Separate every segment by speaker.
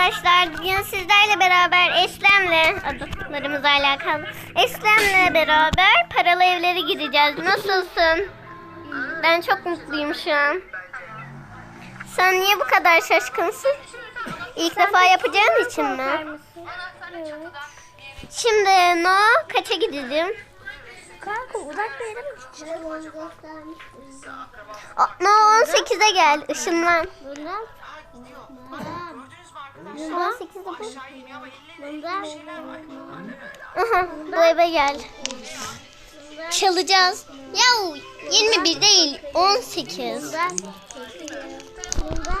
Speaker 1: arkadaşlar. Bugün sizlerle beraber Eslem'le adlarımız alakalı. Eslem'le beraber paralı evlere gideceğiz. Nasılsın? Ben çok mutluyum şu an. Sen niye bu kadar şaşkınsın? İlk defa yapacağın için mi? Şimdi no kaça gidelim?
Speaker 2: Kanka uzak bir yere mi gideceğiz?
Speaker 1: No 18'e gel.
Speaker 2: Bundan.
Speaker 1: Bundan 8'de bu.
Speaker 2: Bundan.
Speaker 1: Aha, bu eve gel. Çalacağız. Ya 21 değil 18.
Speaker 2: Bundan. Bundan.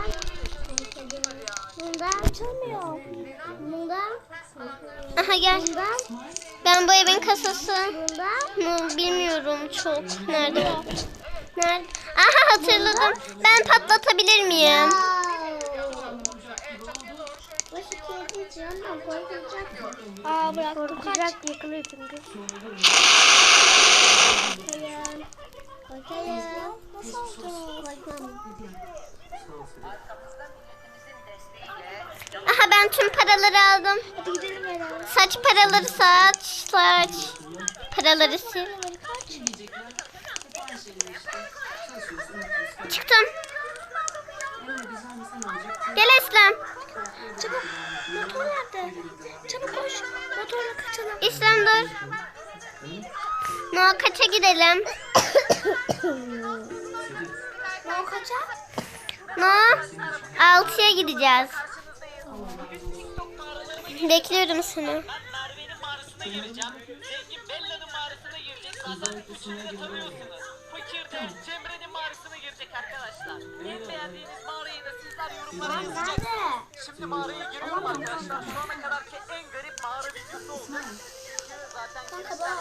Speaker 2: Bundan. Açılmıyor. Bundan.
Speaker 1: Aha gel.
Speaker 2: Bundan.
Speaker 1: Ben bu evin kasası mı bilmiyorum çok. Nerede? Nerede? Aha hatırladım. Ben patlatabilir miyim? Aa bırak.
Speaker 2: Korkacak yıkılıyor çünkü. Korkayım. Korkayım. Korkmam.
Speaker 1: Aha ben tüm paraları aldım.
Speaker 2: Hadi gidelim beraber.
Speaker 1: Saç paraları saç saç. Paraları sil. Çıktım. Gel Eslem.
Speaker 2: Çabuk. Motor nerede? Çabuk koş. Motorla kaçalım.
Speaker 1: İslam dur. No kaça gidelim?
Speaker 2: Ne o kaçak?
Speaker 1: No 6'ya gideceğiz. Bekliyorum seni.
Speaker 3: Merve'nin mağarasına gireceğim. Zengin Bella'nın mağarasına girecek. Kazan üçünü de tanıyorsunuz. Fakir de Cemre'nin mağarasına arkadaşlar. En beğendiğiniz mağarayı da sizler yorumlara yazacaksınız. Şimdi mağaraya giriyorum arkadaşlar. Şu ana kadarki en garip mağara videosu oldu. Çünkü zaten girişlerden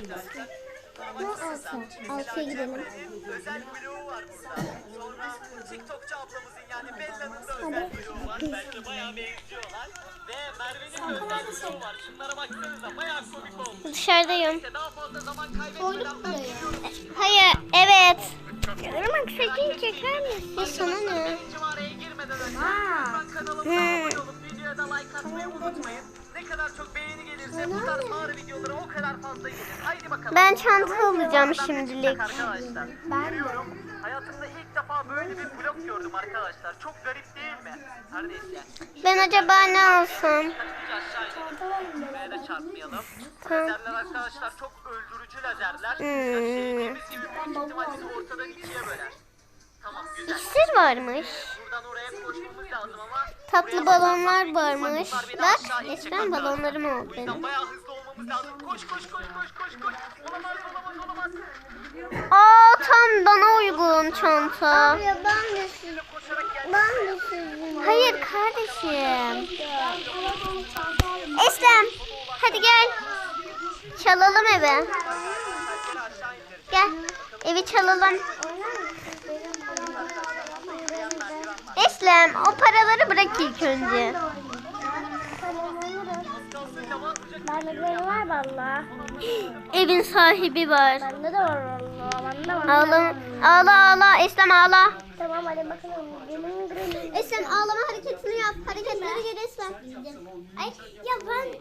Speaker 3: arkadaşlar.
Speaker 1: Altıya gidelim.
Speaker 3: Özel bloğu var burada. Sonra TikTokçu ablamızın yani Bella'nın da özel bloğu var. Bence bayağı benziyorlar. Ve Merve'nin de özel bloğu var. Şunlara baksanıza bayağı komik olmuş.
Speaker 1: Dışarıdayım.
Speaker 3: İşte daha fazla zaman kaybetmeden ben gidiyorum.
Speaker 1: Hayır, evet.
Speaker 2: Irmak saçını çeker misin?
Speaker 1: Sana ne?
Speaker 2: Aa.
Speaker 1: Ben çanta alacağım şimdilik.
Speaker 3: Arkadaşlar. Giriyorum. Hayatımda ilk defa böyle bir blok gördüm arkadaşlar. Çok garip değil mi? Her neyse.
Speaker 1: Ben acaba ne alsam?
Speaker 3: Da çarpmayalım.
Speaker 1: Tamam.
Speaker 3: Lazerler arkadaşlar çok öldürücü lazerler.
Speaker 1: Hmm.
Speaker 3: İkiye.
Speaker 1: İksir varmış. Tatlı balonlar varmış. Bak,
Speaker 3: arkadaşlar.
Speaker 1: balonlarım oldu benim. Aa tam bana uygun çanta. Hayır kardeşim. Eslem hadi gel. Çalalım eve.
Speaker 3: Gel.
Speaker 1: Evi çalalım. Eslem o paraları bırak ilk önce.
Speaker 2: Var valla.
Speaker 1: Evin sahibi var.
Speaker 2: Bende de var valla. Bende var.
Speaker 1: Ağla, ağla ağla Eslem ağla.
Speaker 2: Tamam hadi bakalım.
Speaker 1: Eslem ağlama hareketini yap. Hareketleri gel Eslem. Ay ya ben...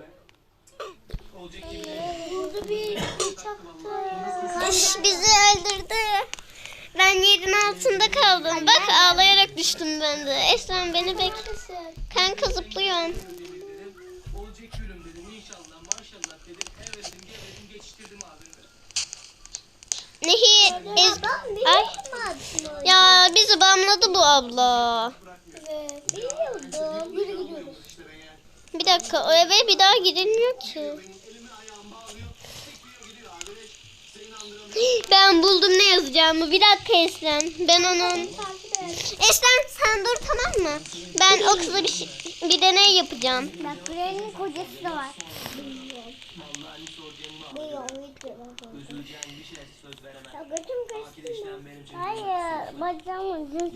Speaker 2: Burada bir uçaktı.
Speaker 1: Iş bizi öldürdü. Ben yerin altında kaldım. Bak ağlayarak düştüm ben de. Eslem beni bekle. Kanka
Speaker 4: evet abimi.
Speaker 1: Nehir. Ez... Ay. Ya bizi bamladı bu abla.
Speaker 2: Biliyordum. Yürü gidiyoruz.
Speaker 1: Bir dakika o eve bir daha girilmiyor ki. Ben buldum ne yazacağımı. Bir dakika Eslem. Ben onun... Eslem sen dur tamam mı? Ben o kıza bir, şey, bir deney yapacağım.
Speaker 2: Bak Granny'nin kocası da var.
Speaker 4: Şey
Speaker 2: götüm kaçtı. Hayır, bacağım uzun.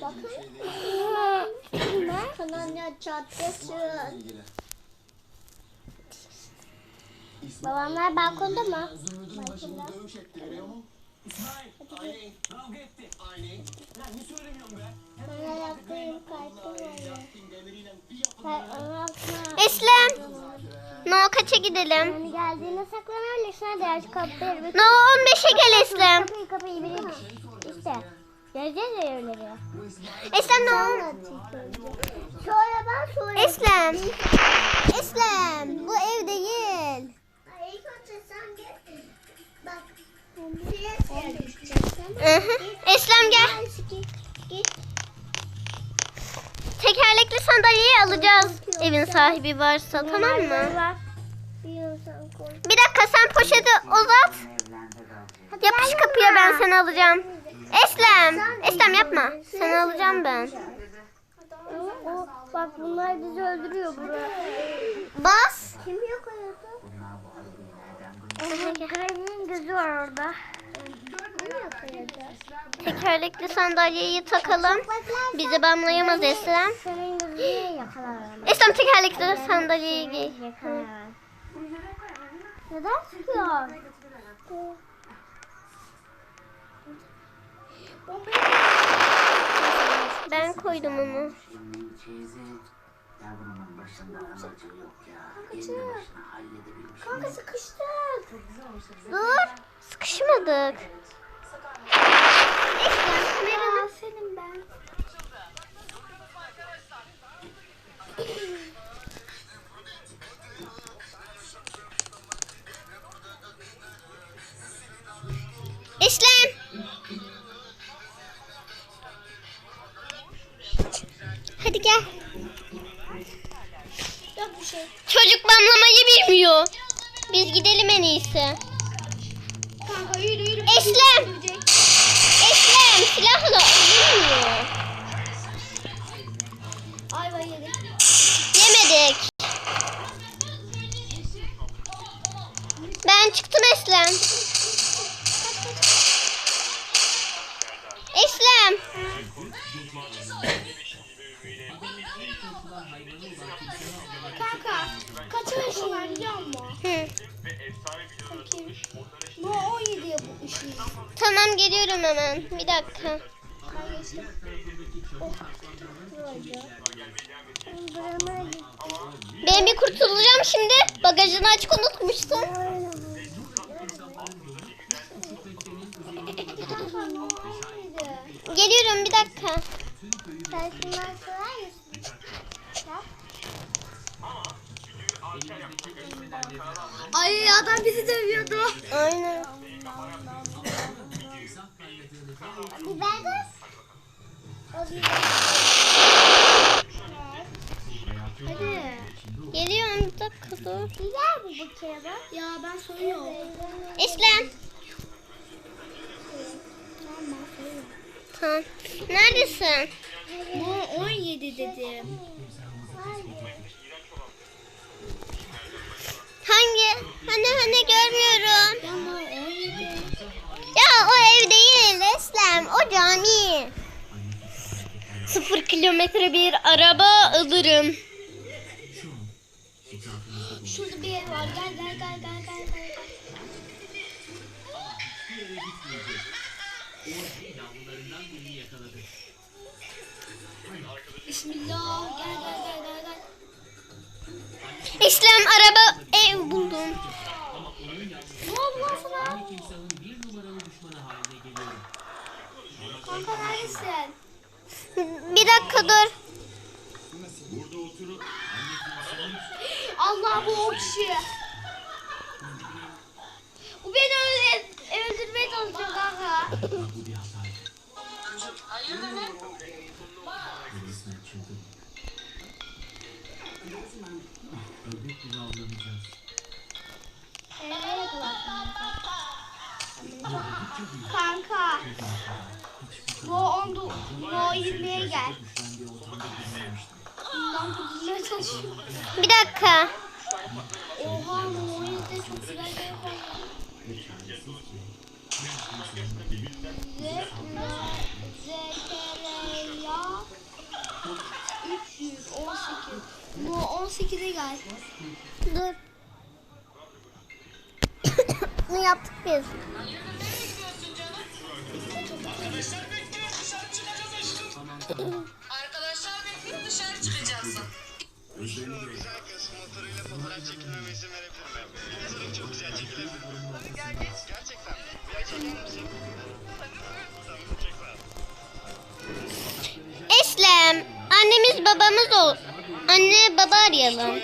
Speaker 2: Bakın. Ne? Kanalya çatlası. Babamlar balkonda mı? Balkonda.
Speaker 1: Eslem. No kaça gidelim?
Speaker 3: Geldiğinde saklan öyle şuna da aç kapıları.
Speaker 1: No 15'e gel Eslem.
Speaker 3: Kapıyı kapıyı biri işte. Geleceğiz ya evleri.
Speaker 1: Eslem no.
Speaker 3: Sonra ben sonra.
Speaker 1: Eslem. Eslem bu ev değil. Eslem gel.
Speaker 3: Git.
Speaker 1: Tekerlekli sandalyeyi alacağız. Evin sahibi varsa tamam mı?
Speaker 3: Bir
Speaker 1: dakika sen poşeti uzat. Yapış kapıya ben seni alacağım. Eslem. Eslem yapma. Seni alacağım ben.
Speaker 3: Bak bunlar bizi öldürüyor buraya.
Speaker 1: Bas.
Speaker 3: Kim yok Herkesin gözü var orada.
Speaker 1: Tekerlekli sandalyeyi takalım. Bizi bamlayamaz Eslem. Eslem tekerlekli sandalyeyi giy.
Speaker 3: Neden çıkıyor?
Speaker 1: Ben koydum onu.
Speaker 5: Yavrumun başında anacı yok ya. Kendi başına halledebilmiş.
Speaker 3: Kanka sıkıştık.
Speaker 1: Dur. Sıkışmadık.
Speaker 3: Ya Yok bir şey.
Speaker 1: Çocuk bamlamayı bilmiyor. Biz gidelim en iyisi.
Speaker 3: Kanka yürü yürü.
Speaker 1: Eslem. Eslem silahla ölünmüyor.
Speaker 3: Ayva yedik.
Speaker 1: Yemedik. Ben çıktım. Eslem.
Speaker 3: Kanka kaç yaşın var biliyor musun?
Speaker 1: Hı.
Speaker 3: No 17'ye bu işin.
Speaker 1: Tamam geliyorum hemen. Bir dakika.
Speaker 3: Ben
Speaker 1: bir kurtulacağım şimdi. Bagajını açık unutmuşsun. Geliyorum bir dakika.
Speaker 3: Sen şunları sever Ay adam bizi dövüyordu.
Speaker 1: Aynen.
Speaker 3: Biber de. Hadi.
Speaker 1: Geliyorum bir dakika dur.
Speaker 3: Biber bu bu kere bak. Ya ben soruyorum.
Speaker 1: Eslem. Tamam. Neredesin?
Speaker 3: Bu 17 dedim.
Speaker 1: Hangi? Hani hani görmüyorum.
Speaker 3: Ama 17.
Speaker 1: Ya o ev değil Eslem. O cami. Sıfır kilometre bir araba alırım.
Speaker 3: Şurada bir ev var. Gel gel gel gel gel gel. Bismillah.
Speaker 1: Eslem araba ev buldum.
Speaker 3: Ne oldu lan sana? Kanka neredesin?
Speaker 1: Bir dakika dur.
Speaker 3: Allah bu o kişi. Bu beni öldür öldürmeye çalışıyor kanka. Nereye Kanka. Bu 10 bu 20'ye gel. Bundan kurtulmaya çalışıyor.
Speaker 1: Bir dakika.
Speaker 3: Oha bu oyunda çok güzel bir şey var. Zekeriya 18'e gel.
Speaker 1: Dur. Bunu yaptık biz. Eslem annemiz babamız ol. Anne baba arayalım.